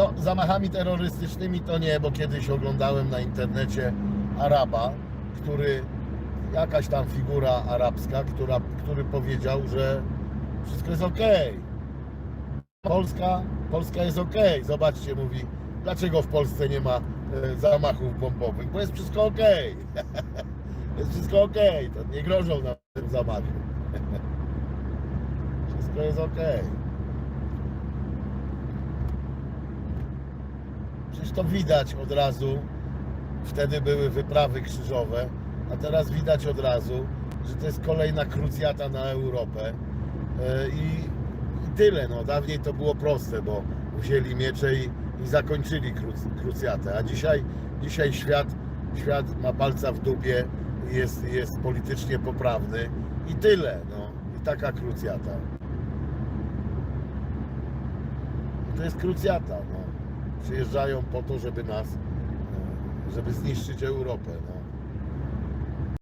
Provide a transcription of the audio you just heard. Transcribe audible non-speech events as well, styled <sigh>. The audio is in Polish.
No, zamachami terrorystycznymi to nie, bo kiedyś oglądałem na internecie Araba, który, jakaś tam figura arabska, która, który powiedział, że wszystko jest okej. Polska, Polska jest okej. Zobaczcie, mówi, dlaczego w Polsce nie ma e, zamachów bombowych? Bo jest wszystko okej. <laughs> jest wszystko okej. To nie grożą nam tym zamachem. <laughs> wszystko jest okej. Przecież to widać od razu. Wtedy były wyprawy krzyżowe, a teraz widać od razu, że to jest kolejna krucjata na Europę. E, I, i tyle. No, dawniej to było proste, bo wzięli miecze i, i zakończyli kruc, krucjatę. A dzisiaj, dzisiaj świat, świat ma palca w dupie, jest, jest politycznie poprawny i tyle. No. I taka krucjata. To jest krucjata. No. Przyjeżdżają po to, żeby nas, e, żeby zniszczyć Europę. No.